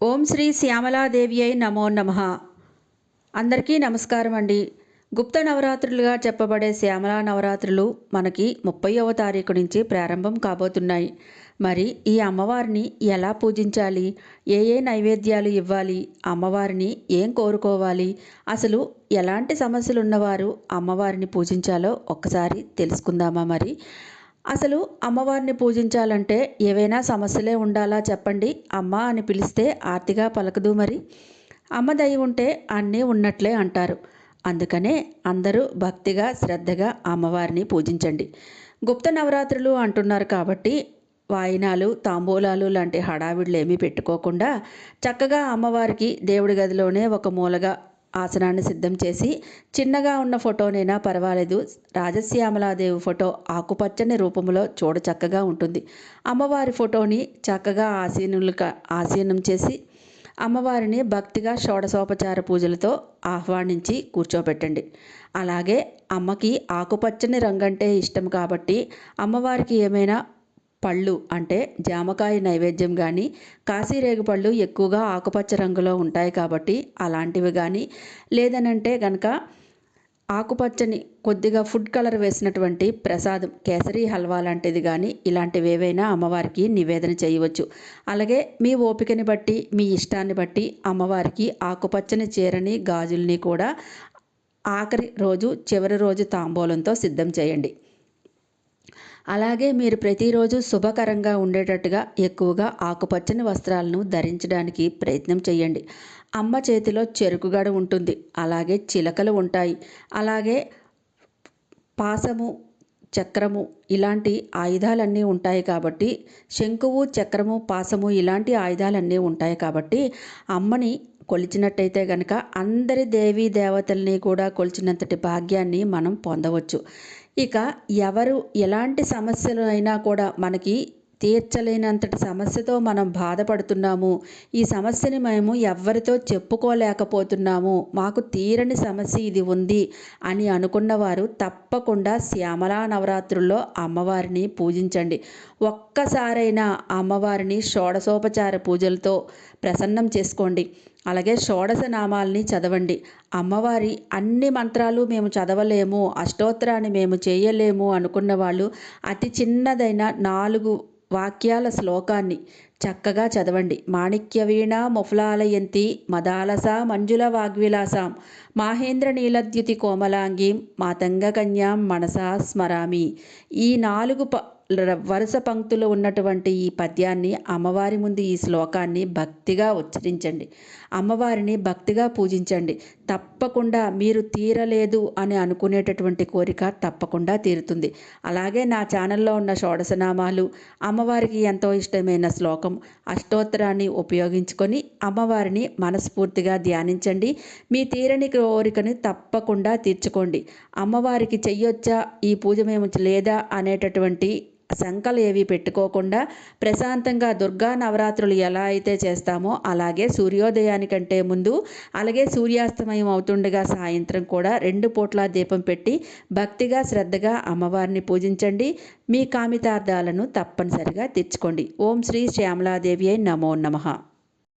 ఓం శ్రీ శ్యామలాదేవి అయి నమో నమ. అందరికీ నమస్కారం అండి. గుప్త నవరాత్రులుగా చెప్పబడే శ్యామలా నవరాత్రులు మనకి ముప్పైవ తారీఖు నుంచి ప్రారంభం కాబోతున్నాయి. మరి ఈ అమ్మవారిని ఎలా పూజించాలి? ఏ ఏ నైవేద్యాలు ఇవ్వాలి? అమ్మవారిని ఏం కోరుకోవాలి? అసలు ఎలాంటి సమస్యలు ఉన్నవారు అమ్మవారిని పూజించాలో ఒక్కసారి తెలుసుకుందామా మరి? అసలు అమ్మవారిని పూజించాలంటే ఏవైనా సమస్యలే ఉండాలా చెప్పండి. అమ్మ అని పిలిస్తే ఆర్తిగా పలకదు మరి. అమ్మ దయ ఉంటే అన్నీ ఉన్నట్లే అంటారు. అందుకనే అందరూ భక్తిగా శ్రద్ధగా అమ్మవారిని పూజించండి. గుప్త నవరాత్రులు అంటున్నారు కాబట్టి వాయినాలు తాంబూలాలు లాంటి హడావిడులు ఏమీ పెట్టుకోకుండా చక్కగా అమ్మవారికి దేవుడి గదిలోనే ఒక మూలగా ఆసనాన్ని సిద్ధం చేసి చిన్నగా ఉన్న ఫోటోనైనా పర్వాలేదు. రాజశ్యామలాదేవి ఫోటో ఆకుపచ్చని రూపంలో చూడ చక్కగా ఉంటుంది. అమ్మవారి ఫోటోని చక్కగా ఆసీనులు ఆసీనం చేసి అమ్మవారిని భక్తిగా షోడశోపచార పూజలతో ఆహ్వానించి కూర్చోబెట్టండి అలాగే అమ్మకి ఆకుపచ్చని రంగంటే ఇష్టం కాబట్టి అమ్మవారికి ఏమైనా పళ్ళు అంటే జామకాయ నైవేద్యం కానీ కాశీరేగు పళ్ళు ఎక్కువగా ఆకుపచ్చ రంగులో ఉంటాయి కాబట్టి అలాంటివి కానీ లేదనంటే కనుక ఆకుపచ్చని కొద్దిగా ఫుడ్ కలర్ వేసినటువంటి ప్రసాదం కేసరి హల్వా లాంటిది కానీ ఇలాంటివి ఏవైనా అమ్మవారికి నివేదన చేయవచ్చు. అలాగే మీ ఓపికని బట్టి మీ ఇష్టాన్ని బట్టి అమ్మవారికి ఆకుపచ్చని చీరని గాజుల్ని కూడా ఆఖరి రోజు చివరి రోజు తాంబూలంతో సిద్ధం చేయండి. అలాగే మీరు ప్రతిరోజు శుభకరంగా ఉండేటట్టుగా ఎక్కువగా ఆకుపచ్చని వస్త్రాలను ధరించడానికి ప్రయత్నం చేయండి. అమ్మ చేతిలో చెరుకుగడ ఉంటుంది. అలాగే చిలకలు ఉంటాయి. అలాగే పాసము చక్రము ఇలాంటి ఆయుధాలన్నీ ఉంటాయి కాబట్టి శంకువు చక్రము పాసము ఇలాంటి ఆయుధాలన్నీ ఉంటాయి కాబట్టి అమ్మని కొలిచినట్టయితే గనక అందరి దేవీ దేవతల్ని కూడా కొలిచినంతటి భాగ్యాన్ని మనం పొందవచ్చు. ఇక ఎవరు ఎలాంటి సమస్యలు అయినా కూడా మనకి తీర్చలేనంతటి సమస్యతో మనం బాధపడుతున్నాము. ఈ సమస్యని మేము ఎవరితో చెప్పుకోలేకపోతున్నాము. మాకు తీరని సమస్య ఇది ఉంది అని అనుకున్నవారు తప్పకుండా శ్యామలా నవరాత్రుల్లో అమ్మవారిని పూజించండి. ఒక్కసారైనా అమ్మవారిని షోడశోపచార పూజలతో ప్రసన్నం చేసుకోండి. అలాగే షోడశ నామాల్ని చదవండి. అమ్మవారి అన్ని మంత్రాలు మేము చదవలేము అష్టోత్తరాన్ని మేము చేయలేము అనుకున్న వాళ్ళు అతి చిన్నదైన నాలుగు వాక్యాల శ్లోకాన్ని చక్కగా చదవండి. మాణిక్య వీణ ముఫలాలయంతి మదాలస మంజుల వాగ్విలాసాం. మాహేంద్ర నీలద్యుతి కోమలాంగీం మాతంగ కన్యాం మనసా స్మరామి. ఈ నాలుగు ప వరుస పంక్తులు ఉన్నటువంటి ఈ పద్యాన్ని అమ్మవారి ముందు ఈ శ్లోకాన్ని భక్తిగా ఉచ్చరించండి. అమ్మవారిని భక్తిగా పూజించండి. తప్పకుండా మీరు తీరలేదు అని అనుకునేటటువంటి కోరిక తప్పకుండా తీరుతుంది. అలాగే నా ఛానల్లో ఉన్న షోడశనామాలు అమ్మవారికి ఎంతో ఇష్టమైన శ్లోకం అష్టోత్తరాన్ని ఉపయోగించుకొని అమ్మవారిని మనస్ఫూర్తిగా ధ్యానించండి. మీ తీరని కోరికను తప్పకుండా తీర్చుకోండి. అమ్మవారికి చెయ్యొచ్చా? ఈ పూజ మేము లేదా? అనేటటువంటి శంకలు ఏవి పెట్టుకోకుండా ప్రశాంతంగా దుర్గా నవరాత్రులు ఎలా అయితే చేస్తామో అలాగే సూర్యోదయానికంటే ముందు అలాగే సూర్యాస్తమయం అవుతుండగా సాయంత్రం కూడా రెండు పూట్ల దీపం పెట్టి భక్తిగా శ్రద్ధగా అమ్మవారిని పూజించండి. మీ కామితార్థాలను తప్పనిసరిగా తెచ్చుకోండి. ఓం శ్రీ శ్యామలాదేవి అయి నమో నమః.